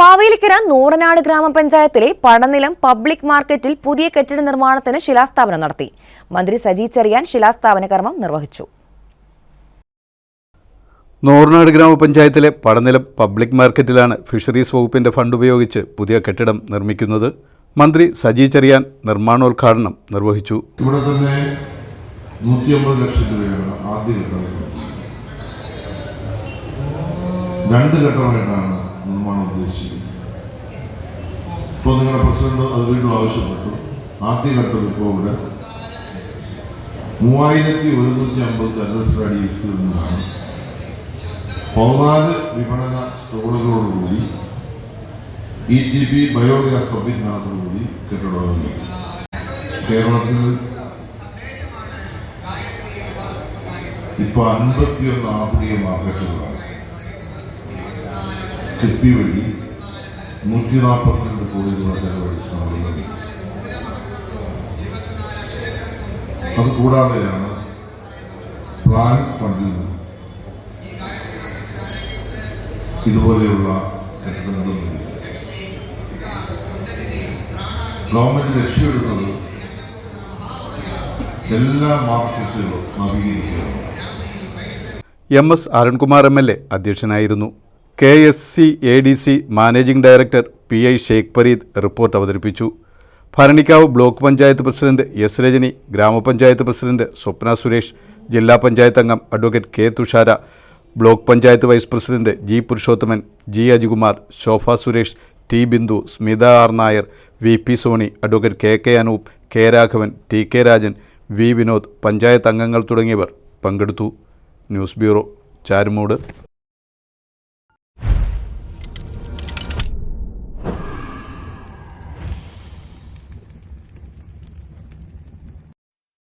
മാവേലിക്കര നൂറനാട് ഗ്രാമപഞ്ചായത്തിലെ പടനിലം പബ്ലിക് മാർക്കറ്റിൽ പുതിയ കെട്ടിട നിർമ്മാണത്തിന് ശിലാസ്ഥാപനം നടത്തി. മന്ത്രി സജി ചെറിയാൻ ശിലാസ്ഥാപന കർമ്മം നിർവഹിച്ചു. നൂറനാട് ഗ്രാമപഞ്ചായത്തിലെ പടനിലം പബ്ലിക് മാർക്കറ്റിലാണ് ഫിഷറീസ് വകുപ്പിന്റെ ഫണ്ട് ഉപയോഗിച്ച് പുതിയ കെട്ടിടം നിർമ്മിക്കുന്നത് മന്ത്രി സജി ചെറിയാൻ നിർമ്മാണോദ്ഘാടനം നിർവഹിച്ചു. ഇവിടെ തന്നെ നൂറ്റി അമ്പത് ലക്ഷം രൂപയാണ് ആദ്യ രണ്ട് ഘട്ടമായിട്ടാണ് ഉദ്ദേശിക്കുന്നത് ഇപ്പോൾ നിങ്ങളുടെ പ്രസിഡന്റ് അത് വീണ്ടും ആവശ്യപ്പെട്ടു. ആദ്യഘട്ടം ഇപ്പോൾ ഇവിടെ മൂവായിരത്തി ഒരുന്നൂറ്റി അമ്പത് ചതുരശ്ര അടി വിസ്തീർണമാണ് പതിനാല് വിപണന സ്റ്റോളുകളോടുകൂടി ഇ ടി പി ബയോഗ്യാസ് സംവിധാനത്തോടുകൂടി കെട്ടിടം കേരളത്തിൽ ഇപ്പൊ അൻപത്തിയൊന്ന് ആധുനിക മാർക്കറ്റുകളാണ്. കിഫ്ബി വഴി നൂറ്റി നാൽപ്പത്തിരണ്ട് കോടി രൂപ ചെലവഴിച്ചാണ് അത് കൂടാതെയാണ് പ്ലാൻ ഫണ്ടിൽ നിന്ന് ഇതുപോലെയുള്ള കെട്ടിടങ്ങളൊന്നും ഗവൺമെന്റ് ലക്ഷ്യമിടുന്നത് എല്ലാ മാർക്കറ്റുകളും നവീകരിക്കുക M S Arunkumar M L A അധ്യക്ഷനായിരുന്നു. K S C A D C managing director P I Sheikh Fareed report അവതരിപ്പിച്ചു. Bharanikkavu block panchayat president S Rajani ഗ്രാമപഞ്ചായത്ത് പ്രസിഡന്റ് സ്വപ്ന സുരേഷ് ജില്ലാ പഞ്ചായത്ത് അംഗം advocate K Thushara block panchayat vice president G Purushothaman G Ajikumar Shobha Suresh T Bindu Smitha R Nair V P Soni advocate K K Anoop K Raghavan T K Rajan V Vinod panchayat അംഗങ്ങൾ തുടങ്ങിയവർ പങ്കെടുത്തു. News bureau Charummood.